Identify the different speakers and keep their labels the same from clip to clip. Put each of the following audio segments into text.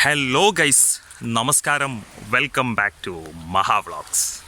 Speaker 1: Hello guys നമസ്കാരം. Welcome back to Mahavlogs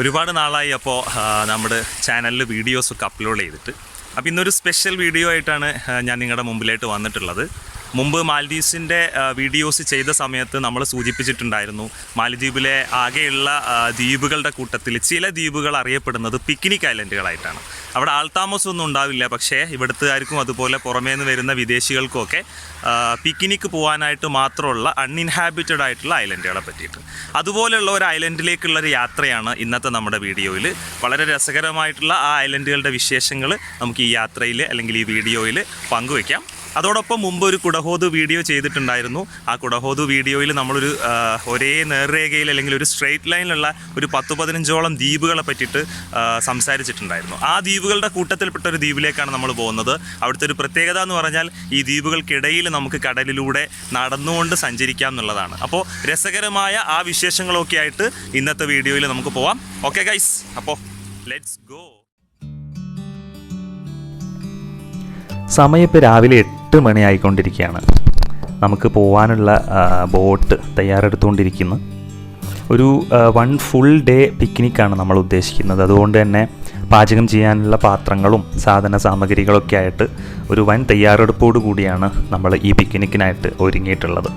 Speaker 1: ഒരുപാട് നാളായി അപ്പോൾ നമ്മുടെ ചാനലിൽ വീഡിയോസൊക്കെ അപ്ലോഡ് ചെയ്തിട്ട്. അപ്പോൾ ഇന്നൊരു സ്പെഷ്യൽ വീഡിയോ ആയിട്ടാണ് ഞാൻ നിങ്ങളുടെ മുമ്പിലായിട്ട് വന്നിട്ടുള്ളത്. മുമ്പ് മാലദ്വീപ്സിന്റെ വീഡിയോസ് ചെയ്ത സമയത്ത് നമ്മൾ സൂചിപ്പിച്ചിട്ടുണ്ടായിരുന്നു മാലദ്വീപിലെ ആകെയുള്ള ദ്വീപുകളുടെ കൂട്ടത്തിൽ ചില ദ്വീപുകൾ അറിയപ്പെടുന്നത് പിക്നിക് ഐലൻഡുകളായിട്ടാണ്. അവിടെ ആൾതാമസമൊന്നും ഉണ്ടാവില്ല പക്ഷേ ഇവിടുത്തുകാർക്കും അതുപോലെ പുറമേ നിന്ന് വരുന്ന വിദേശികൾക്കുമൊക്കെ പിക്നിക്ക് പോകാനായിട്ട് മാത്രമുള്ള അൺഇൻഹാബിറ്റഡ് ആയിട്ടുള്ള ഐലൻഡുകളെ പറ്റിയിട്ട്. അതുപോലെയുള്ള ഒരു ഐലൻഡിലേക്കുള്ള ഒരു യാത്രയാണ് ഇന്നത്തെ നമ്മുടെ വീഡിയോയിൽ വളരെ രസകരമായിട്ടുള്ള ആ ഐലൻഡുകളുടെ വിശേഷങ്ങൾ നമുക്ക് ഈ യാത്രയിൽ അല്ലെങ്കിൽ ഈ വീഡിയോയിൽ പങ്കുവയ്ക്കാം അതോടൊപ്പം മുമ്പ് ഒരു കുടഹോത് വീഡിയോ ചെയ്തിട്ടുണ്ടായിരുന്നു. ആ കുടഹോത് വീഡിയോയിൽ നമ്മളൊരു ഒരേ നേർരേഖയിൽ അല്ലെങ്കിൽ ഒരു സ്ട്രെയിറ്റ് ലൈനിലുള്ള ഒരു പത്ത് പതിനഞ്ചോളം ദ്വീപുകളെ പറ്റിയിട്ട് സംസാരിച്ചിട്ടുണ്ടായിരുന്നു. ആ ദ്വീപുകളുടെ കൂട്ടത്തിൽപ്പെട്ട ഒരു ദ്വീപിലേക്കാണ് നമ്മൾ പോകുന്നത്. അവിടുത്തെ ഒരു പ്രത്യേകത എന്ന് പറഞ്ഞാൽ ഈ ദ്വീപുകൾക്കിടയിൽ നമുക്ക് കടലിലൂടെ നടന്നുകൊണ്ട് സഞ്ചരിക്കാം എന്നുള്ളതാണ്. അപ്പോൾ രസകരമായ ആ വിശേഷങ്ങളൊക്കെ ആയിട്ട് ഇന്നത്തെ വീഡിയോയിൽ നമുക്ക് പോവാം. ഓക്കെ ഗൈസ് അപ്പോൾ ലെറ്റ്സ് ഗോ
Speaker 2: സമയം ഇപ്പോൾ രാവിലെ എട്ട് മണി ആയിക്കൊണ്ടിരിക്കുകയാണ് നമുക്ക് പോകാനുള്ള ബോട്ട് തയ്യാറെടുത്തുകൊണ്ടിരിക്കുന്നു. ഒരു വൺ ഫുൾ ഡേ പിക്നിക്കാണ് നമ്മൾ ഉദ്ദേശിക്കുന്നത്. അതുകൊണ്ട് തന്നെ പാചകം ചെയ്യാനുള്ള പാത്രങ്ങളും സാധന സാമഗ്രികളൊക്കെ ആയിട്ട് ഒരു വൻ തയ്യാറെടുപ്പോടു കൂടിയാണ് നമ്മൾ ഈ പിക്നിക്കിനായിട്ട് ഒരുങ്ങിയിട്ടുള്ളത്.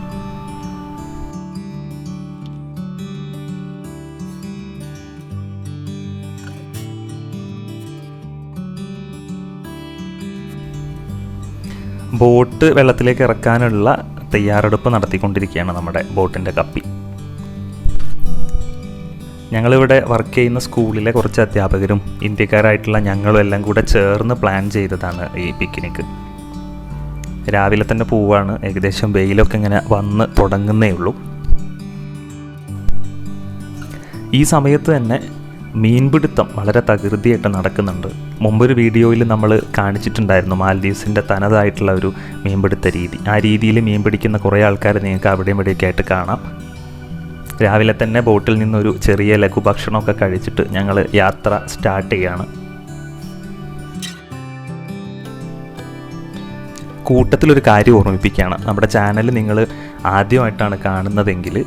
Speaker 2: ബോട്ട് വെള്ളത്തിലേക്ക് ഇറക്കാനുള്ള തയ്യാറെടുപ്പ് നടത്തിക്കൊണ്ടിരിക്കുകയാണ് നമ്മുടെ ബോട്ടിന്റെ കപ്പി. ഞങ്ങളിവിടെ വർക്ക് ചെയ്യുന്ന സ്കൂളിലെ കുറച്ച് അധ്യാപകരും ഇന്ത്യക്കാരായിട്ടുള്ള ഞങ്ങളും എല്ലാം കൂടെ ചേർന്ന് പ്ലാൻ ചെയ്തതാണ് ഈ പിക്നിക്ക് രാവിലെ തന്നെ പോവാണ്. ഏകദേശം വെയിലൊക്കെ ഇങ്ങനെ വന്ന് തുടങ്ങുന്നേ ഉള്ളൂ. ഈ സമയത്ത് തന്നെ മീൻപിടുത്തം വളരെ തകൃതിയായിട്ട് നടക്കുന്നുണ്ട്. മുമ്പൊരു വീഡിയോയിൽ നമ്മൾ കാണിച്ചിട്ടുണ്ടായിരുന്നു മാൽദീവ്സിന്റെ തനതായിട്ടുള്ള ഒരു മീൻപിടുത്ത രീതി. ആ രീതിയിൽ മീൻ പിടിക്കുന്ന കുറേ ആൾക്കാരെ നിങ്ങൾക്ക് അവിടെയും ഇവിടെയൊക്കെ ആയിട്ട് കാണാം. രാവിലെ തന്നെ ബോട്ടിൽ നിന്നൊരു ചെറിയ ലഘുഭക്ഷണമൊക്കെ കഴിച്ചിട്ട് ഞങ്ങൾ യാത്ര സ്റ്റാർട്ട് ചെയ്യാണ്. കൂട്ടത്തിലൊരു കാര്യം ഓർമ്മിപ്പിക്കുകയാണ്. നമ്മുടെ ചാനൽ നിങ്ങൾ ആദ്യമായിട്ടാണ് കാണുന്നതെങ്കിൽ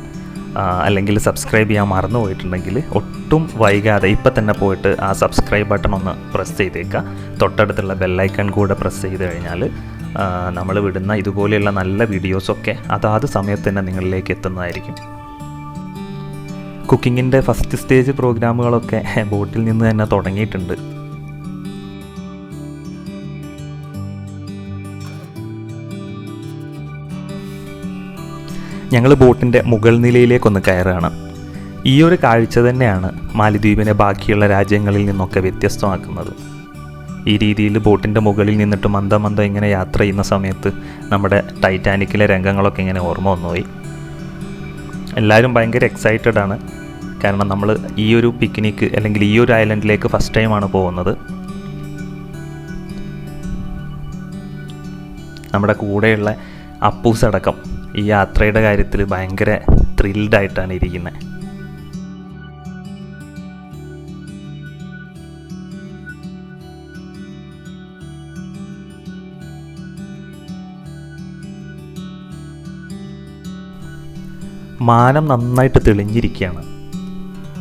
Speaker 2: അല്ലെങ്കിൽ സബ്സ്ക്രൈബ് ചെയ്യാൻ മറന്നു പോയിട്ടുണ്ടെങ്കിൽ ഒട്ടും വൈകാതെ ഇപ്പം തന്നെ പോയിട്ട് ആ സബ്സ്ക്രൈബ് ബട്ടൺ ഒന്ന് പ്രസ് ചെയ്തേക്കുക തൊട്ടടുത്തുള്ള ബെല്ലൈക്കൺ കൂടെ പ്രസ് ചെയ്ത് കഴിഞ്ഞാൽ നമ്മൾ വിടുന്ന ഇതുപോലെയുള്ള നല്ല വീഡിയോസൊക്കെ അതാത് സമയത്ത് തന്നെ നിങ്ങളിലേക്ക് എത്തുന്നതായിരിക്കും. കുക്കിങ്ങിന്റെ ഫസ്റ്റ് സ്റ്റേജ് പ്രോഗ്രാമുകളൊക്കെ ബോട്ടിൽ നിന്ന് തന്നെ തുടങ്ങിയിട്ടുണ്ട്. ഞങ്ങൾ ബോട്ടിന്റെ മുകൾ നിലയിലേക്കൊന്ന് കയറുകയാണ്. ഈ ഒരു കാഴ്ച തന്നെയാണ് മാലിദ്വീപിനെ ബാക്കിയുള്ള രാജ്യങ്ങളിൽ നിന്നൊക്കെ വ്യത്യസ്തമാക്കുന്നത്. ഈ രീതിയിൽ ബോട്ടിന്റെ മുകളിൽ നിന്നിട്ട് മന്ദം മന്ദം ഇങ്ങനെ യാത്ര ചെയ്യുന്ന സമയത്ത് നമ്മുടെ ടൈറ്റാനിക്കിലെ രംഗങ്ങളൊക്കെ ഇങ്ങനെ ഓർമ്മ വന്നുപോയി. എല്ലാവരും ഭയങ്കര എക്സൈറ്റഡ് ആണ്. കാരണം നമ്മൾ ഈ ഒരു പിക്നിക്ക് അല്ലെങ്കിൽ ഈ ഒരു ഐലൻഡിലേക്ക് ഫസ്റ്റ് ടൈമാണ് പോകുന്നത്. നമ്മുടെ കൂടെയുള്ള അപ്പൂസ് അടക്കം. ഈ യാത്രയുടെ കാര്യത്തിൽ ഭയങ്കര ത്രില്ഡായിട്ടാണ് ഇരിക്കുന്നത്. മാനം നന്നായിട്ട് തെളിഞ്ഞിരിക്കുകയാണ്.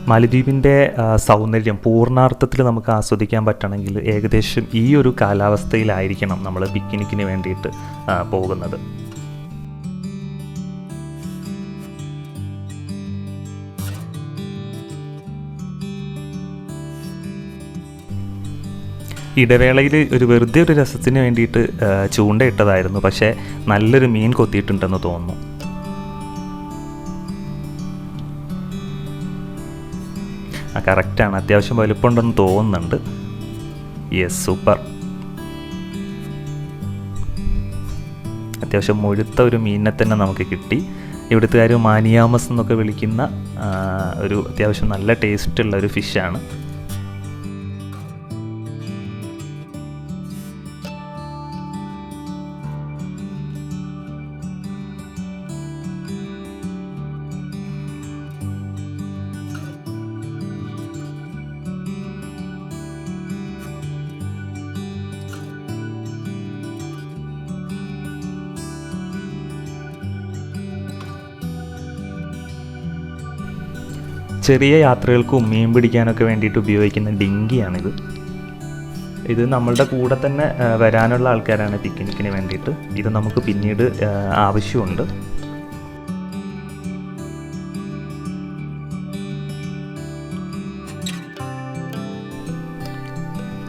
Speaker 2: മാലദ്വീപിന്റെ സൗന്ദര്യം പൂർണാർത്ഥത്തിൽ നമുക്ക് ആസ്വദിക്കാൻ പറ്റണമെങ്കിൽ ഏകദേശം ഈ ഒരു കാലാവസ്ഥയിലായിരിക്കണം നമ്മൾ ബിക്കിനിക്കിന് വേണ്ടിയിട്ട് പോകുന്നത്. ഇടവേളയിൽ ഒരു വെറുതെ ഒരു രസത്തിന് വേണ്ടിയിട്ട് ചൂണ്ടയിട്ടതായിരുന്നു. പക്ഷേ നല്ലൊരു മീൻ കൊത്തിയിട്ടുണ്ടെന്ന് തോന്നുന്നു. ആ കറക്റ്റാണ്. അത്യാവശ്യം വലുപ്പമുണ്ടെന്ന് തോന്നുന്നുണ്ട്. Yes super. അത്യാവശ്യം മുഴുത്ത ഒരു മീനിനെ തന്നെ നമുക്ക് കിട്ടി. ഇവിടുത്തുകാർ മാനിയാമസ് എന്നൊക്കെ വിളിക്കുന്ന ഒരു അത്യാവശ്യം നല്ല ടേസ്റ്റുള്ള ഒരു ഫിഷാണ്. ചെറിയ യാത്രകൾക്കും മീൻ പിടിക്കാനൊക്കെ വേണ്ടിയിട്ട് ഉപയോഗിക്കുന്ന ഡിങ്കിയാണിത്. ഇത് നമ്മളുടെ കൂടെ തന്നെ വരാനുള്ള ആൾക്കാരാണ് പിക്നിക്കിന് വേണ്ടിയിട്ട്. ഇത് നമുക്ക് പിന്നീട് ആവശ്യമുണ്ട്.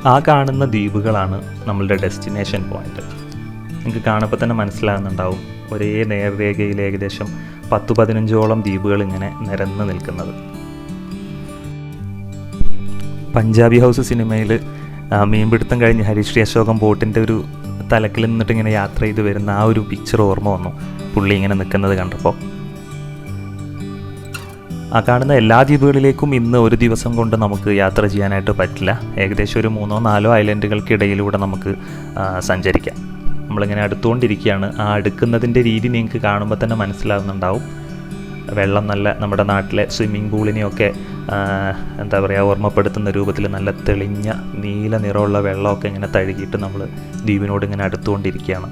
Speaker 2: ആ കാണുന്ന ദ്വീപുകളാണ് നമ്മളുടെ ഡെസ്റ്റിനേഷൻ പോയിന്റ്. നിങ്ങൾക്ക് കാണുമ്പോൾ തന്നെ മനസ്സിലാകുന്നുണ്ടാവും ഒരേ നേർരേഖയിൽ ഏകദേശം പത്ത് പതിനഞ്ചോളം ദ്വീപുകൾ ഇങ്ങനെ നിരന്ന് നിൽക്കുന്നത്. പഞ്ചാബി ഹൗസ് സിനിമയിൽ മീൻപിടുത്തം കഴിഞ്ഞ് ഹരിശ്രീ അശോകം ബോട്ടിന്റെ ഒരു തലക്കിൽ നിന്നിട്ട് ഇങ്ങനെ യാത്ര ചെയ്ത് വരുന്ന ആ ഒരു പിക്ചർ ഓർമ്മ വന്നു. പുള്ളി ഇങ്ങനെ നിൽക്കുന്നത് കണ്ടപ്പോൾ ആ കാണുന്ന എല്ലാ ദ്വീപുകളിലേക്കും ഇന്ന് ഒരു ദിവസം കൊണ്ട് നമുക്ക് യാത്ര ചെയ്യാനായിട്ട് പറ്റില്ല. ഏകദേശം ഒരു മൂന്നോ നാലോ ഐലൻഡുകൾക്കിടയിലൂടെ നമുക്ക് സഞ്ചരിക്കാം. നമ്മളിങ്ങനെ അടുത്തുകൊണ്ടിരിക്കുകയാണ്. ആ അടുക്കുന്നതിന്റെ രീതി നിങ്ങൾക്ക് കാണുമ്പോൾ തന്നെ മനസ്സിലാകുന്നുണ്ടാവും വെള്ളം നല്ല നമ്മുടെ നാട്ടിലെ സ്വിമ്മിംഗ് പൂളിനെയൊക്കെ എന്താ പറയുക ഓർമ്മപ്പെടുത്തുന്ന രൂപത്തിൽ നല്ല തെളിഞ്ഞ നീല നിറമുള്ള വെള്ളമൊക്കെ ഇങ്ങനെ തഴുകിയിട്ട് നമ്മൾ ദ്വീപിനോട് ഇങ്ങനെ അടുത്തുകൊണ്ടിരിക്കുകയാണ്.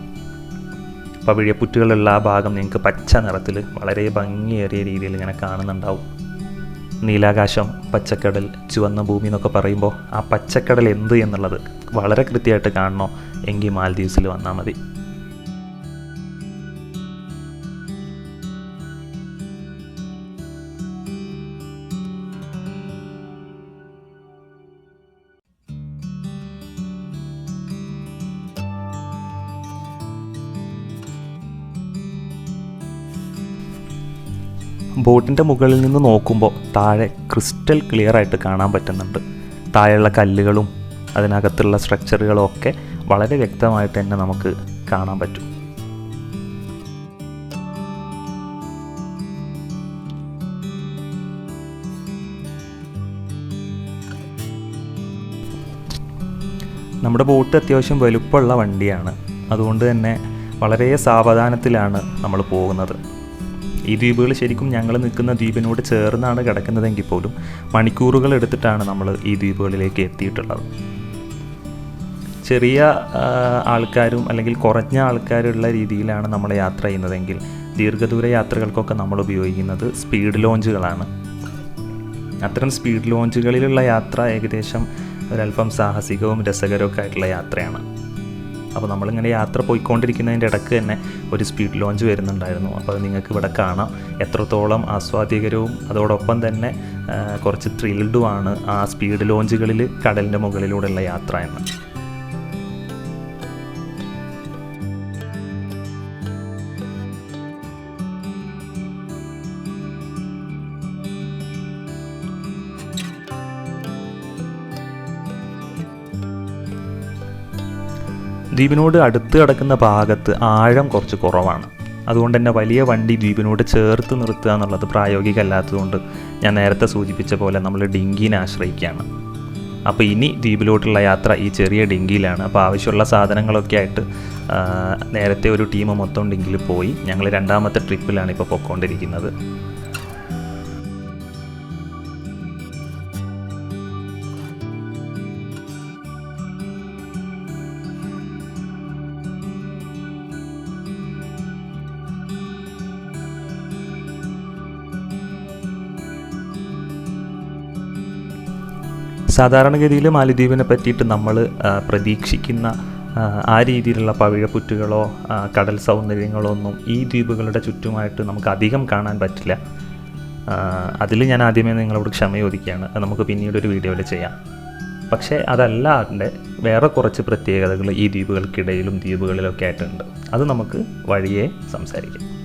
Speaker 2: പവിഴപ്പുറ്റുകളുള്ള ആ ഭാഗം നിങ്ങൾക്ക് പച്ച നിറത്തിൽ വളരെ ഭംഗിയേറിയ രീതിയിൽ ഇങ്ങനെ കാണുന്നുണ്ടാവും. നീലാകാശം പച്ചക്കടൽ ചുവന്ന ഭൂമി എന്നൊക്കെ പറയുമ്പോൾ ആ പച്ചക്കടൽ എന്ത് എന്നുള്ളത് വളരെ കൃത്യമായിട്ട് കാണണോ? എങ്കിൽ മാൽദീവ്സിൽ വന്നാൽ മതി. ബോട്ടിന്റെ മുകളിൽ നിന്ന് നോക്കുമ്പോൾ താഴെ ക്രിസ്റ്റൽ ക്ലിയർ ആയിട്ട് കാണാൻ പറ്റുന്നുണ്ട്. താഴെയുള്ള കല്ലുകളും അതിനകത്തുള്ള സ്ട്രക്ചറുകളും ഒക്കെ വളരെ വ്യക്തമായിട്ട് തന്നെ നമുക്ക് കാണാൻ പറ്റും. നമ്മുടെ ബോട്ട് അത്യാവശ്യം വലുപ്പമുള്ള വണ്ടിയാണ്. അതുകൊണ്ട് തന്നെ വളരെ സാവധാനത്തിലാണ് നമ്മൾ പോകുന്നത്. ഈ ദ്വീപുകൾ ശരിക്കും ഞങ്ങൾ നിൽക്കുന്ന ദ്വീപിനോട് ചേർന്നാണ് കിടക്കുന്നതെങ്കിൽ പോലും മണിക്കൂറുകൾ എടുത്തിട്ടാണ് നമ്മൾ ഈ ദ്വീപുകളിലേക്ക് എത്തിയിട്ടുള്ളത്. ചെറിയ ആൾക്കാരും അല്ലെങ്കിൽ കുറഞ്ഞ ആൾക്കാരുള്ള രീതിയിലാണ് നമ്മൾ യാത്ര ചെയ്യുന്നതെങ്കിൽ ദീർഘദൂര യാത്രകൾക്കൊക്കെ നമ്മൾ ഉപയോഗിക്കുന്നത് സ്പീഡ് ലോഞ്ചുകളാണ്. അത്തരം സ്പീഡ് ലോഞ്ചുകളിലുള്ള യാത്ര ഏകദേശം ഒരല്പം സാഹസികവും രസകരവും ആയിട്ടുള്ള യാത്രയാണ്. അപ്പോൾ നമ്മളിങ്ങനെ യാത്ര പോയിക്കൊണ്ടിരിക്കുന്നതിന്റെ ഇടയ്ക്ക് തന്നെ ഒരു സ്പീഡ് ലോഞ്ച് വരുന്നുണ്ടായിരുന്നു. അപ്പോൾ അത് നിങ്ങൾക്ക് ഇവിടെ കാണാം. എത്രത്തോളം ആസ്വാദ്യകരവും അതോടൊപ്പം തന്നെ കുറച്ച് ത്രിൽഡുമാണ് ആ സ്പീഡ് ലോഞ്ചുകളിൽ കടലിന്റെ മുകളിലൂടെയുള്ള യാത്ര എന്ന്. ദ്വീപിനോട് അടുത്ത് കിടക്കുന്ന ഭാഗത്ത് ആഴം കുറച്ച് കുറവാണ്. അതുകൊണ്ട് തന്നെ വലിയ വണ്ടി ദ്വീപിനോട് ചേർത്ത് നിർത്തുക എന്നുള്ളത് പ്രായോഗികമല്ലാത്തതുകൊണ്ട് ഞാൻ നേരത്തെ സൂചിപ്പിച്ച പോലെ നമ്മൾ ഡിങ്കിനെ ആശ്രയിക്കുകയാണ്. അപ്പോൾ ഇനി ദ്വീപിലോട്ടുള്ള യാത്ര ഈ ചെറിയ ഡിങ്കിയിലാണ്. അപ്പോൾ ആവശ്യമുള്ള സാധനങ്ങളൊക്കെ ആയിട്ട് നേരത്തെ ഒരു ടീം മൊത്തം ഡിങ്കിയിൽ പോയി ഞങ്ങൾ രണ്ടാമത്തെ ട്രിപ്പിലാണ് ഇപ്പോൾ പൊയ്ക്കൊണ്ടിരിക്കുന്നത് സാധാരണഗതിയിൽ മാലിദ്വീപിനെ പറ്റിയിട്ട് നമ്മൾ പ്രതീക്ഷിക്കുന്ന ആ, രീതിയിലുള്ള പവിഴപ്പുറ്റുകളോ കടൽ സൗന്ദര്യങ്ങളോ ഒന്നും ഈ ദ്വീപുകളുടെ ചുറ്റുമായിട്ട് നമുക്ക് അധികം കാണാൻ പറ്റില്ല. അതിൽ ഞാൻ ആദ്യമേ നിങ്ങളോട് ക്ഷമ ചോദിക്കുകയാണ്. അത് നമുക്ക് പിന്നീട് ഒരു വീഡിയോയിൽ ചെയ്യാം. പക്ഷേ അതല്ലാതെ വേറെ കുറച്ച് പ്രത്യേകതകൾ ഈ ദ്വീപുകൾക്കിടയിലും ദ്വീപുകളിലൊക്കെ ആയിട്ടുണ്ട്. അത് നമുക്ക് വഴിയെ സംസാരിക്കാം.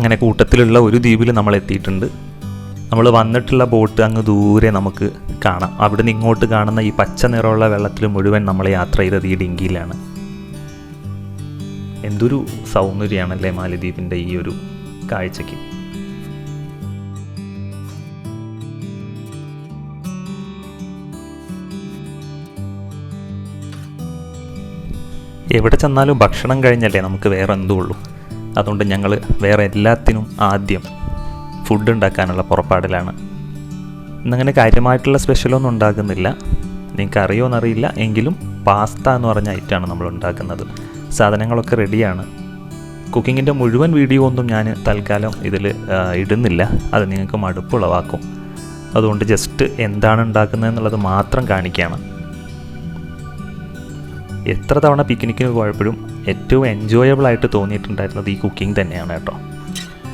Speaker 2: അങ്ങനെ കൂട്ടത്തിലുള്ള ഒരു ദ്വീപിൽ നമ്മൾ എത്തിയിട്ടുണ്ട്. നമ്മൾ വന്നിട്ടുള്ള ബോട്ട് അങ്ങ് ദൂരെ നമുക്ക് കാണാം. അവിടെ നിന്ന് ഇങ്ങോട്ട് കാണുന്ന ഈ പച്ച നിറമുള്ള വെള്ളത്തിൽ മുഴുവൻ നമ്മൾ യാത്ര ചെയ്തത് ഈ ഡിങ്കിയിലാണ്. എന്തൊരു സൗന്ദര്യമാണല്ലേ മാലദ്വീപിന്റെ ഈ ഒരു കാഴ്ചയ്ക്ക്. എവിടെ ചെന്നാലും ഭക്ഷണം കഴിഞ്ഞല്ലേ നമുക്ക് വേറെ എന്തോ ഉള്ളൂ. അതുകൊണ്ട് ഞങ്ങൾ വേറെ എല്ലാത്തിനും ആദ്യം ഫുഡ് ഉണ്ടാക്കാനുള്ള പുറപ്പാടിലാണ്. ഇന്നങ്ങനെ കാര്യമായിട്ടുള്ള സ്പെഷ്യലൊന്നും ഉണ്ടാക്കുന്നില്ല നിങ്ങൾക്ക് അറിയില്ല എങ്കിലും പാസ്ത എന്ന് പറഞ്ഞ ഐറ്റമാണ് നമ്മൾ ഉണ്ടാക്കുന്നത്. സാധനങ്ങളൊക്കെ റെഡിയാണ് കുക്കിങ്ങിന്റെ മുഴുവൻ വീഡിയോ ഒന്നും ഞാൻ തൽക്കാലം ഇതിൽ ഇടുന്നില്ല. അത് നിങ്ങൾക്ക് മടുപ്പുളവാക്കും. അതുകൊണ്ട് ജസ്റ്റ് എന്താണ് ഉണ്ടാക്കുന്നത് എന്നുള്ളത് മാത്രം കാണിക്കുകയാണ് എത്ര തവണ പിക്നിക്കിന് പോയപ്പോഴും ഏറ്റവും എൻജോയബിൾ ആയിട്ട് തോന്നിയിട്ടുണ്ടായിരുന്നത് ഈ കുക്കിംഗ് തന്നെയാണ് കേട്ടോ.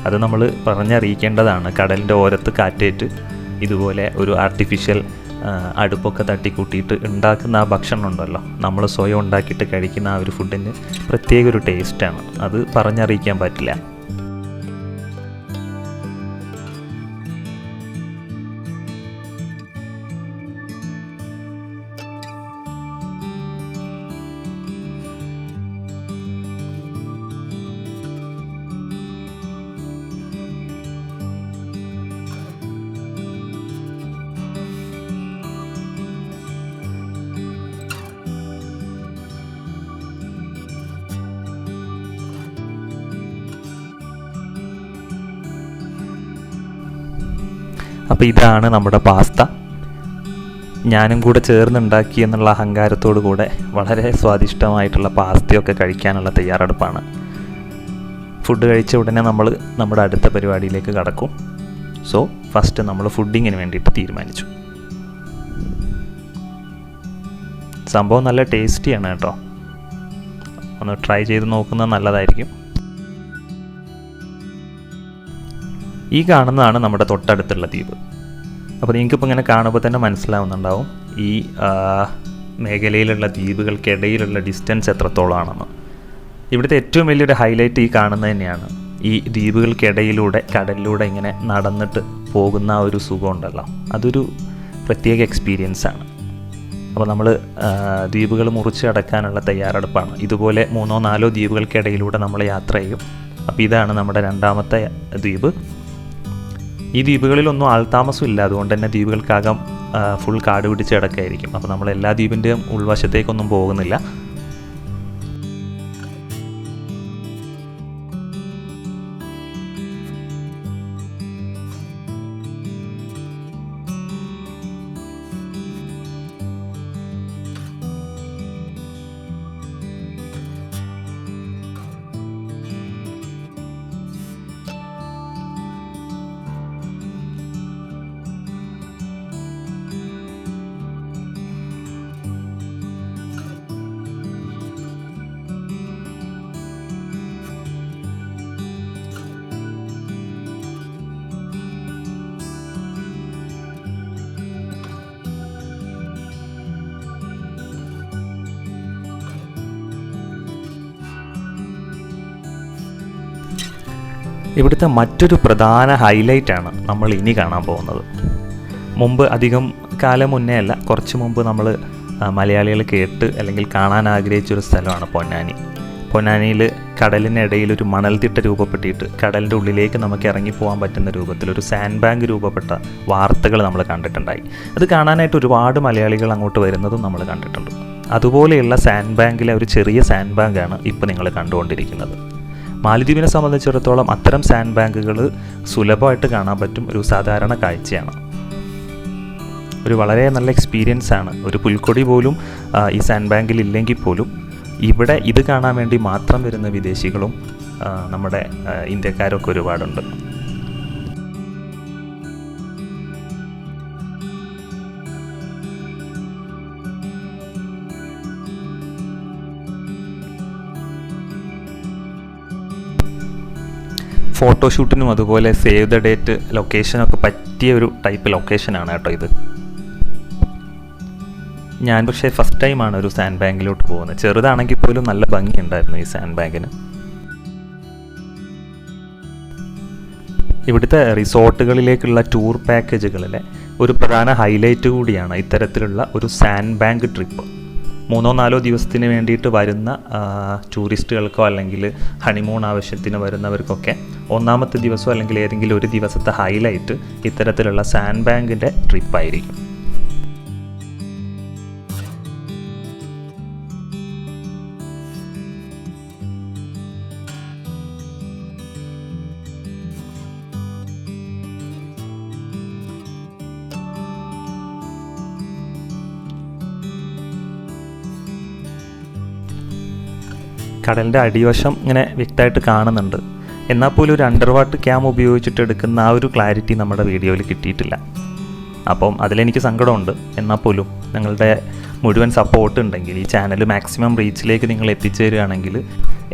Speaker 2: അത് നമ്മൾ പറഞ്ഞറിയിക്കേണ്ടതാണ്. കടലിന്റെ ഓരത്ത് കാറ്റേറ്റ് ഇതുപോലെ ഒരു ആർട്ടിഫിഷ്യൽ അടുപ്പൊക്കെ തട്ടിക്കൂട്ടിയിട്ട് ഉണ്ടാക്കുന്ന ആ ഭക്ഷണം ഉണ്ടല്ലോ. നമ്മൾ സ്വയം ഉണ്ടാക്കിയിട്ട് കഴിക്കുന്ന ആ ഒരു ഫുഡിന് പ്രത്യേക ഒരു ടേസ്റ്റാണ് അത് പറഞ്ഞറിയിക്കാൻ പറ്റില്ല. അപ്പോൾ ഇതാണ് നമ്മുടെ പാസ്ത. ഞാനും കൂടെ ചേർന്നുണ്ടാക്കി എന്നുള്ള അഹങ്കാരത്തോടു കൂടെ വളരെ സ്വാദിഷ്ടമായിട്ടുള്ള പാസ്തയൊക്കെ കഴിക്കാനുള്ള തയ്യാറെടുപ്പാണ്. ഫുഡ് കഴിച്ച ഉടനെ നമ്മൾ നമ്മുടെ അടുത്ത പരിപാടിയിലേക്ക് കടക്കും. സോ ഫസ്റ്റ് നമ്മൾ ഫുഡിങ്ങിന് വേണ്ടിയിട്ട് തീരുമാനിച്ചു. സംഭവം നല്ല ടേസ്റ്റിയാണ് കേട്ടോ. ഒന്ന് ട്രൈ ചെയ്ത് നോക്കുന്നത് നല്ലതായിരിക്കും. ഈ കാണുന്നതാണ് നമ്മുടെ തൊട്ടടുത്തുള്ള ദ്വീപ്. അപ്പോൾ നിങ്ങൾക്കിപ്പോൾ ഇങ്ങനെ കാണുമ്പോൾ തന്നെ മനസ്സിലാവുന്നുണ്ടാവും ഈ മേഖലയിലുള്ള ദ്വീപുകൾക്കിടയിലുള്ള ഡിസ്റ്റൻസ് എത്രത്തോളമാണെന്ന്. ഇവിടുത്തെ ഏറ്റവും വലിയൊരു ഹൈലൈറ്റ് ഈ കാണുന്നത് തന്നെയാണ്. ഈ ദ്വീപുകൾക്കിടയിലൂടെ കടലിലൂടെ ഇങ്ങനെ നടന്നിട്ട് പോകുന്ന ആ ഒരു സുഖമുണ്ടല്ലോ. അതൊരു പ്രത്യേക എക്സ്പീരിയൻസ് ആണ്. അപ്പോൾ നമ്മൾ ദ്വീപുകൾ മുറിച്ച് അടക്കാനുള്ള തയ്യാറെടുപ്പാണ്. ഇതുപോലെ മൂന്നോ നാലോ ദ്വീപുകൾക്കിടയിലൂടെ നമ്മൾ യാത്ര ചെയ്യും. അപ്പോൾ ഇതാണ് നമ്മുടെ രണ്ടാമത്തെ ദ്വീപ്. ഈ ദ്വീപുകളിലൊന്നും ആൾതാമസം ഇല്ല അതുകൊണ്ട് തന്നെ ദ്വീപുകൾക്കാകം ഫുൾ കാട് പിടിച്ച് കിടക്കായിരിക്കും. അപ്പോൾ നമ്മൾ എല്ലാ ദ്വീപിന്റെയും ഉൾവശത്തേക്കൊന്നും പോകുന്നില്ല. ഇവിടുത്തെ മറ്റൊരു പ്രധാന ഹൈലൈറ്റാണ് നമ്മൾ ഇനി കാണാൻ പോകുന്നത്. മുമ്പ് അധികം കാലം മുന്നേ അല്ല കുറച്ച് മുമ്പ് നമ്മൾ മലയാളികൾ കേട്ട് അല്ലെങ്കിൽ കാണാൻ ആഗ്രഹിച്ചൊരു സ്ഥലമാണ് പൊന്നാനി. പൊന്നാനിയിൽ കടലിനിടയിൽ ഒരു മണൽത്തിട്ട രൂപപ്പെട്ടിട്ട് കടലിന്റെ ഉള്ളിലേക്ക് നമുക്ക് ഇറങ്ങിപ്പോകാൻ പറ്റുന്ന രൂപത്തിൽ ഒരു സാൻഡ് ബാങ്ക് രൂപപ്പെട്ട വാർത്തകൾ നമ്മൾ കണ്ടിട്ടുണ്ടായി. അത് കാണാനായിട്ട് ഒരുപാട് മലയാളികൾ അങ്ങോട്ട് വരുന്നതും നമ്മൾ കണ്ടിട്ടുണ്ട്. അതുപോലെയുള്ള സാൻഡ് ബാങ്കിലെ ഒരു ചെറിയ സാൻഡ് ബാങ്കാണ് ഇപ്പോൾ നിങ്ങൾ കണ്ടുകൊണ്ടിരിക്കുന്നത്. മാലദ്വീപിനെ സംബന്ധിച്ചിടത്തോളം അത്തരം സാൻഡ് ബാങ്കുകൾ സുലഭമായിട്ട് കാണാൻ പറ്റും ഒരു സാധാരണ കാഴ്ചയാണ്. ഒരു വളരെ നല്ല എക്സ്പീരിയൻസ് ആണ്. ഒരു പുൽക്കൊടി പോലും ഈ സാൻഡ് ബാങ്കിൽ ഇല്ലെങ്കിൽ പോലും ഇവിടെ ഇത് കാണാൻ വേണ്ടി മാത്രം വരുന്ന വിദേശികളും നമ്മുടെ ഇന്ത്യക്കാരൊക്കെ ഒരുപാടുണ്ട്. ഫോട്ടോഷൂട്ടിനും അതുപോലെ സേവ് ദ ഡേറ്റ് ലൊക്കേഷനൊക്കെ പറ്റിയ ഒരു ടൈപ്പ് ലൊക്കേഷനാണ് കേട്ടോ ഇത്. ഞാൻ പക്ഷേ ഫസ്റ്റ് ടൈമാണ് ഒരു സാൻഡ് ബാങ്കിലോട്ട് പോകുന്നത്. ചെറുതാണെങ്കിൽ പോലും നല്ല ഭംഗിയുണ്ടായിരുന്നു ഈ സാൻഡ് ബാങ്കിന്. ഇവിടുത്തെ റിസോർട്ടുകളിലേക്കുള്ള ടൂർ പാക്കേജുകളിലെ ഒരു പ്രധാന ഹൈലൈറ്റ് കൂടിയാണ് ഇത്തരത്തിലുള്ള ഒരു സാൻഡ് ബാങ്ക് ട്രിപ്പ്. മൂന്നോ നാലോ ദിവസത്തിന് വേണ്ടിയിട്ട് വരുന്ന ടൂറിസ്റ്റുകൾക്കോ അല്ലെങ്കിൽ ഹണിമൂൺ ആവശ്യത്തിന് വരുന്നവർക്കൊക്കെ ഒന്നാമത്തെ ദിവസം അല്ലെങ്കിൽ ഏതെങ്കിലും ഒരു ദിവസത്തെ ഹൈലൈറ്റ് ഇത്തരത്തിലുള്ള സാൻഡ് ബാങ്കിന്റെ ട്രിപ്പായിരിക്കും കടലിന്റെ അടിവശം ഇങ്ങനെ വ്യക്തമായിട്ട് കാണുന്നുണ്ട്. എന്നാൽ പോലും ഒരു അണ്ടർ വാട്ടർ ക്യാം ഉപയോഗിച്ചിട്ട് എടുക്കുന്ന ആ ഒരു ക്ലാരിറ്റി നമ്മുടെ വീഡിയോയിൽ കിട്ടിയിട്ടില്ല. അപ്പം അതിലെനിക്ക് സങ്കടമുണ്ട്. എന്നാൽ പോലും നിങ്ങളുടെ മുഴുവൻ സപ്പോർട്ട് ഉണ്ടെങ്കിൽ ഈ ചാനൽ മാക്സിമം റീച്ചിലേക്ക് നിങ്ങൾ എത്തിച്ചേരുകയാണെങ്കിൽ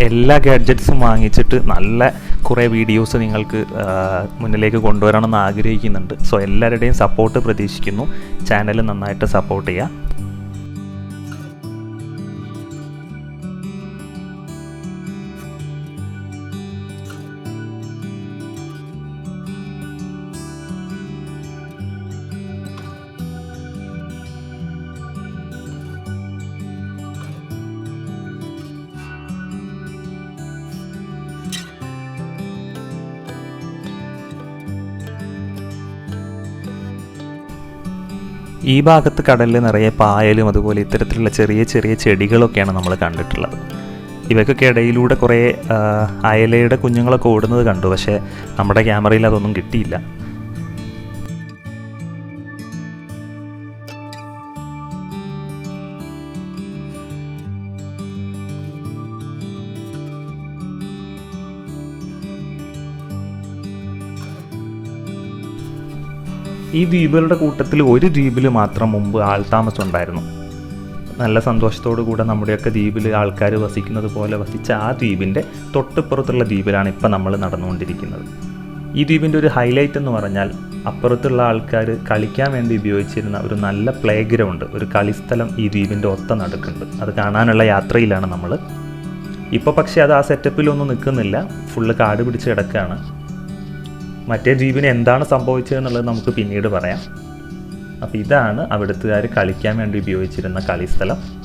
Speaker 2: എല്ലാ ഗാഡ്ജറ്റ്സും വാങ്ങിച്ചിട്ട് നല്ല കുറേ വീഡിയോസ് നിങ്ങൾക്ക് മുന്നിലേക്ക് കൊണ്ടുവരണമെന്ന് ആഗ്രഹിക്കുന്നുണ്ട്. സോ എല്ലാവരുടെയും സപ്പോർട്ട് പ്രതീക്ഷിക്കുന്നു. ചാനൽ നന്നായിട്ട് സപ്പോർട്ട് ചെയ്യുക. ഈ ഭാഗത്ത് കടലിൽ നിറയെ പായലും അതുപോലെ ഇത്തരത്തിലുള്ള ചെറിയ ചെറിയ ചെടികളൊക്കെയാണ് നമ്മൾ കണ്ടിട്ടുള്ളത്. ഇവയ്ക്കൊക്കെ ഇടയിലൂടെ കുറേ അയലയുടെ കുഞ്ഞുങ്ങളൊക്കെ ഓടുന്നത് കണ്ടു. പക്ഷേ നമ്മുടെ ക്യാമറയിൽ അതൊന്നും കിട്ടിയില്ല. ഈ ദ്വീപുകളുടെ കൂട്ടത്തിൽ ഒരു ദ്വീപിൽ മാത്രം മുമ്പ് ആൾതാമസം ഉണ്ടായിരുന്നു നല്ല സന്തോഷത്തോടു കൂടെ നമ്മുടെയൊക്കെ ദ്വീപിൽ ആൾക്കാർ വസിക്കുന്നത് പോലെ വസിച്ച ആ ദ്വീപിന്റെ തൊട്ടിപ്പുറത്തുള്ള ദ്വീപിലാണ് ഇപ്പം നമ്മൾ നടന്നുകൊണ്ടിരിക്കുന്നത്. ഈ ദ്വീപിന്റെ ഒരു ഹൈലൈറ്റ് എന്ന് പറഞ്ഞാൽ അപ്പുറത്തുള്ള ആൾക്കാർ കളിക്കാൻ വേണ്ടി ഉപയോഗിച്ചിരുന്ന ഒരു നല്ല പ്ലേ ഗ്രൗണ്ട് ഒരു കളിസ്ഥലം ഈ ദ്വീപിന്റെ ഒത്ത നടുക്കുണ്ട്. അത് കാണാനുള്ള യാത്രയിലാണ് നമ്മൾ ഇപ്പോൾ പക്ഷേ അത് ആ സെറ്റപ്പിലൊന്നും നിൽക്കുന്നില്ല ഫുള്ള് കാട് പിടിച്ച് കിടക്കുകയാണ് മറ്റേ ദ്വീപിന് എന്താണ് സംഭവിച്ചതെന്നുള്ളത് നമുക്ക് പിന്നീട് പറയാം. അപ്പോൾ ഇതാണ് അവിടുത്തുകാർ കളിക്കാൻ വേണ്ടി ഉപയോഗിച്ചിരുന്ന കളിസ്ഥലം.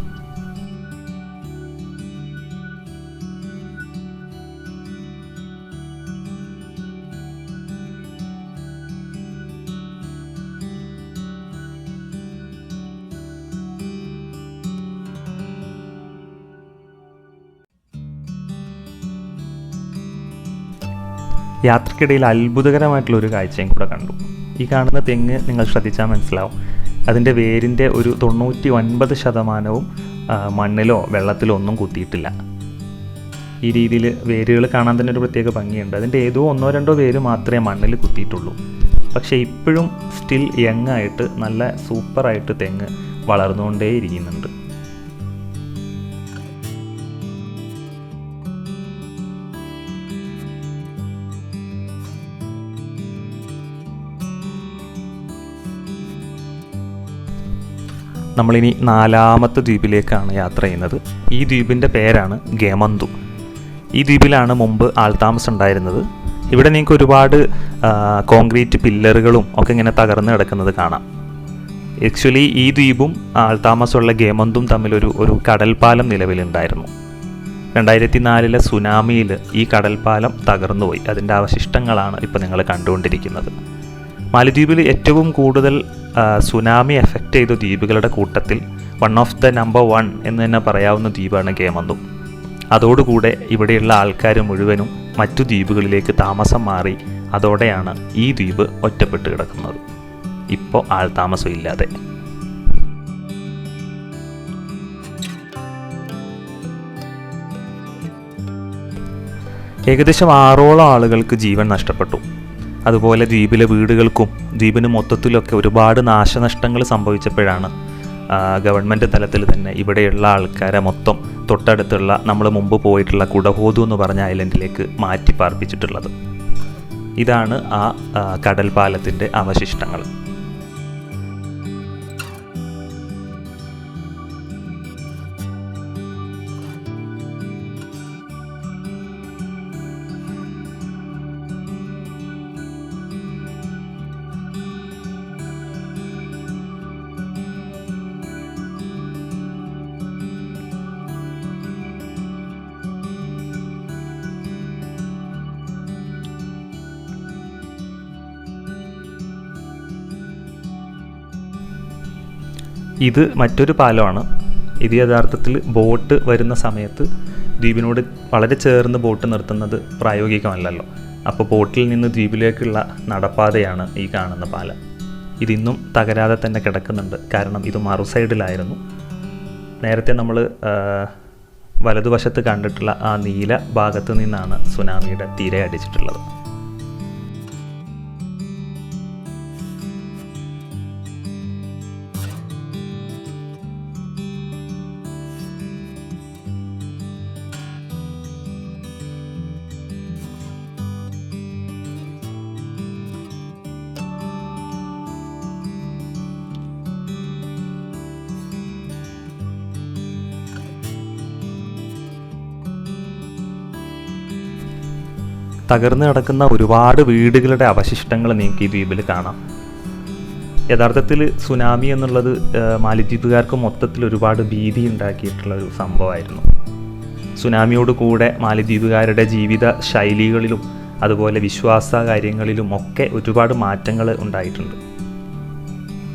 Speaker 2: യാത്രക്കിടയിൽ അത്ഭുതകരമായിട്ടുള്ള ഒരു കാഴ്ചയും കൂടെ കണ്ടു. ഈ കാണുന്ന തെങ്ങ് നിങ്ങൾ ശ്രദ്ധിച്ചാൽ മനസ്സിലാവും. അതിന്റെ വേരിന്റെ ഒരു തൊണ്ണൂറ്റി ഒൻപത് ശതമാനവും മണ്ണിലോ വെള്ളത്തിലോ ഒന്നും കുത്തിയിട്ടില്ല. ഈ രീതിയിൽ വേരുകൾ കാണാൻ തന്നെ ഒരു പ്രത്യേക ഭംഗിയുണ്ട്. അതിന്റെ ഏതോ ഒന്നോ രണ്ടോ വേര് മാത്രമേ മണ്ണിൽ കുത്തിയിട്ടുള്ളൂ. പക്ഷേ ഇപ്പോഴും സ്റ്റിൽ യങ് ആയിട്ട് നല്ല സൂപ്പറായിട്ട് തെങ്ങ് വളർന്നുകൊണ്ടേ ഇരിക്കുന്നുണ്ട് നമ്മളിനി നാലാമത്തെ ദ്വീപിലേക്കാണ് യാത്ര ചെയ്യുന്നത്. ഈ ദ്വീപിന്റെ പേരാണ് ഗേമന്തു. ഈ ദ്വീപിലാണ് മുമ്പ് ആൾതാമസം ഉണ്ടായിരുന്നത്. ഇവിടെ നിങ്ങൾക്ക് ഒരുപാട് കോൺക്രീറ്റ് പില്ലറുകളും ഒക്കെ ഇങ്ങനെ തകർന്ന് കിടക്കുന്നത് കാണാം. ആക്ച്വലി ഈ ദ്വീപും ആൾതാമസമുള്ള ഗേമന്തും തമ്മിലൊരു ഒരു കടൽപ്പാലം നിലവിലുണ്ടായിരുന്നു. രണ്ടായിരത്തി നാലിലെ സുനാമിയിൽ ഈ കടൽപ്പാലം തകർന്നുപോയി. അതിന്റെ അവശിഷ്ടങ്ങളാണ് ഇപ്പോൾ നിങ്ങൾ കണ്ടുകൊണ്ടിരിക്കുന്നത്. മാലദ്വീപിൽ ഏറ്റവും കൂടുതൽ സുനാമി എഫക്റ്റ് ചെയ്ത ദ്വീപുകളുടെ കൂട്ടത്തിൽ one of the number one എന്ന് തന്നെ പറയാവുന്ന ദ്വീപാണ് കേമന്തു. അതോടുകൂടെ ഇവിടെയുള്ള ആൾക്കാർ മുഴുവനും മറ്റു ദ്വീപുകളിലേക്ക് താമസം മാറി അതോടെയാണ് ഈ ദ്വീപ് ഒറ്റപ്പെട്ട് കിടക്കുന്നത്. ഇപ്പോൾ ആൾ ഇല്ലാതെ. ഏകദേശം ആറോളം ആളുകൾക്ക് ജീവൻ നഷ്ടപ്പെട്ടു. അതുപോലെ ദ്വീപിലെ വീടുകൾക്കും ദ്വീപിന് മൊത്തത്തിലൊക്കെ ഒരുപാട് നാശനഷ്ടങ്ങൾ സംഭവിച്ചപ്പോഴാണ് ഗവൺമെന്റ് തലത്തിൽ തന്നെ ഇവിടെയുള്ള ആൾക്കാരെ മൊത്തം തൊട്ടടുത്തുള്ള നമ്മൾ മുമ്പ് പോയിട്ടുള്ള കുടഹോതു എന്ന് പറഞ്ഞ ഐലൻഡിലേക്ക് മാറ്റി പാർപ്പിച്ചിട്ടുള്ളത് ഇതാണ് ആ, കടൽ പാലത്തിന്റെ അവശിഷ്ടങ്ങൾ. ഇത് മറ്റൊരു പാലമാണ്. ഇത് യഥാർത്ഥത്തിൽ ബോട്ട് വരുന്ന സമയത്ത് ദ്വീപിനോട് വളരെ ചേർന്ന് ബോട്ട് നിർത്തുന്നത് പ്രായോഗികമല്ലല്ലോ. അപ്പോൾ ബോട്ടിൽ നിന്ന് ദ്വീപിലേക്കുള്ള നടപ്പാതയാണ് ഈ കാണുന്ന പാലം. ഇതിന്നും തകരാതെ തന്നെ കിടക്കുന്നുണ്ട്. കാരണം ഇത് മറു സൈഡിലായിരുന്നു. നേരത്തെ നമ്മൾ വലതുവശത്ത് കണ്ടിട്ടുള്ള ആ നീല ഭാഗത്ത് നിന്നാണ് സുനാമിയുടെ തീരെ അടിച്ചിട്ടുള്ളത്. തകർന്നു കിടക്കുന്ന ഒരുപാട് വീടുകളുടെ അവശിഷ്ടങ്ങൾ നിങ്ങൾക്ക് ഈ ദ്വീപിൽ കാണാം. യഥാർത്ഥത്തിൽ സുനാമി എന്നുള്ളത് മാലിദ്വീപുകാർക്ക് മൊത്തത്തിൽ ഒരുപാട് ഭീതി ഉണ്ടാക്കിയിട്ടുള്ള ഒരു സംഭവമായിരുന്നു. സുനാമിയോട് കൂടെ മാലിദ്വീപുകാരുടെ ജീവിത ശൈലികളിലും അതുപോലെ വിശ്വാസ കാര്യങ്ങളിലും ഒക്കെ ഒരുപാട് മാറ്റങ്ങൾ ഉണ്ടായിട്ടുണ്ട്.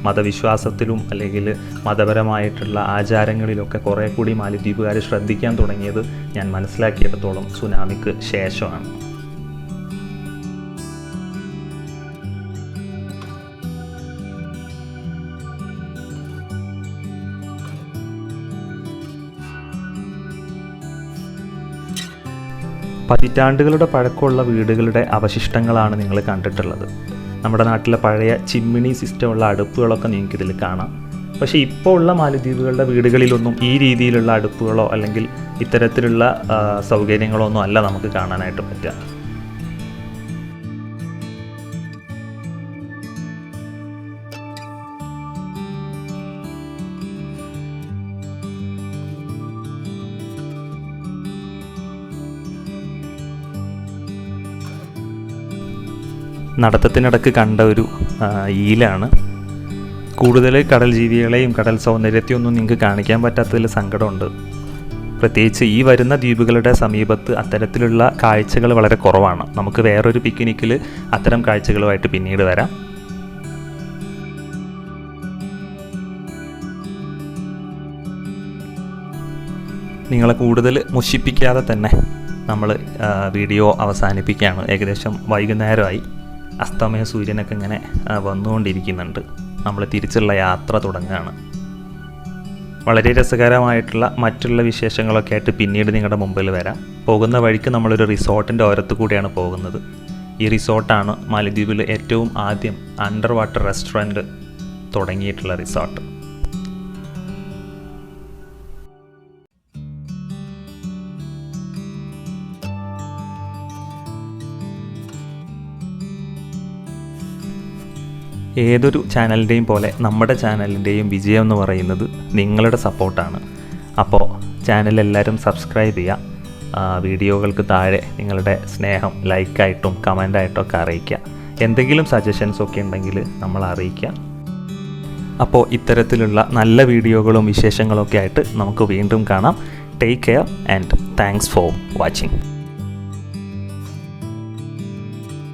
Speaker 2: മതവിശ്വാസത്തിലും അല്ലെങ്കിൽ മതപരമായിട്ടുള്ള ആചാരങ്ങളിലൊക്കെ കുറേ കൂടി മാലിദ്വീപുകാർ ശ്രദ്ധിക്കാൻ തുടങ്ങിയത് ഞാൻ മനസ്സിലാക്കിയിടത്തോളം സുനാമിക്ക് ശേഷമാണ്. പതിറ്റാണ്ടുകളുടെ പഴക്കമുള്ള വീടുകളുടെ അവശിഷ്ടങ്ങളാണ് നിങ്ങൾ കണ്ടിട്ടുള്ളത്. നമ്മുടെ നാട്ടിലെ പഴയ ചിമ്മിണി സിസ്റ്റമുള്ള അടുപ്പുകളൊക്കെ നിങ്ങൾക്ക് ഇതിൽ കാണാം. പക്ഷേ ഇപ്പോൾ ഉള്ള മാലിദ്വീപുകളുടെ വീടുകളിലൊന്നും ഈ രീതിയിലുള്ള അടുപ്പുകളോ അല്ലെങ്കിൽ ഇത്തരത്തിലുള്ള സൗകര്യങ്ങളോ ഒന്നും അല്ല നമുക്ക് കാണാനായിട്ട് പറ്റുക. നടത്തത്തിനിടക്ക് കണ്ട ഒരു ഈലാണ്. കൂടുതൽ കടൽ ജീവികളെയും കടൽ സൗന്ദര്യത്തെയും ഒന്നും നിങ്ങൾക്ക് കാണിക്കാൻ പറ്റാത്തതിൽ സങ്കടമുണ്ട്. പ്രത്യേകിച്ച് ഈ വരുന്ന ദ്വീപുകളുടെ സമീപത്ത് അത്തരത്തിലുള്ള കാഴ്ചകൾ വളരെ കുറവാണ്. നമുക്ക് വേറൊരു പിക്നിക്കിൽ അത്തരം കാഴ്ചകളുമായിട്ട് പിന്നീട് വരാം. നിങ്ങളെ കൂടുതൽ മുഷിപ്പിക്കാതെ തന്നെ നമ്മൾ വീഡിയോ അവസാനിപ്പിക്കുകയാണ്. ഏകദേശം വൈകുന്നേരമായി. അസ്തമയ സൂര്യനൊക്കെ ഇങ്ങനെ വന്നുകൊണ്ടിരിക്കുന്നുണ്ട്. നമ്മൾ തിരിച്ചുള്ള യാത്ര തുടങ്ങുകയാണ് വളരെ രസകരമായിട്ടുള്ള മറ്റുള്ള വിശേഷങ്ങളൊക്കെ ആയിട്ട് പിന്നീട് നിങ്ങളുടെ മുമ്പിൽ വരാം. പോകുന്ന വഴിക്ക് നമ്മളൊരു റിസോർട്ടിന്റെ ഓരത്ത് കൂടിയാണ് പോകുന്നത്. ഈ റിസോർട്ടാണ് മാലദ്വീപിൽ ഏറ്റവും ആദ്യം അണ്ടർ വാട്ടർ റെസ്റ്റോറന്റ് തുടങ്ങിയിട്ടുള്ള റിസോർട്ട്. ഏതൊരു ചാനലിന്റെയും പോലെ നമ്മുടെ ചാനലിന്റെയും വിജയം എന്ന് പറയുന്നത് നിങ്ങളുടെ സപ്പോർട്ടാണ്. അപ്പോൾ ചാനൽ എല്ലാവരും സബ്സ്ക്രൈബ് ചെയ്യുക. വീഡിയോകൾക്ക് താഴെ നിങ്ങളുടെ സ്നേഹം ലൈക്കായിട്ടും കമന്റായിട്ടും ഒക്കെ അറിയിക്കുക. എന്തെങ്കിലും സജഷൻസ് ഒക്കെ ഉണ്ടെങ്കിൽ നമ്മൾ അറിയിക്കുക. അപ്പോൾ ഇത്തരത്തിലുള്ള നല്ല വീഡിയോകളും വിശേഷങ്ങളൊക്കെ ആയിട്ട് നമുക്ക് വീണ്ടും കാണാം. Take care and thanks for watching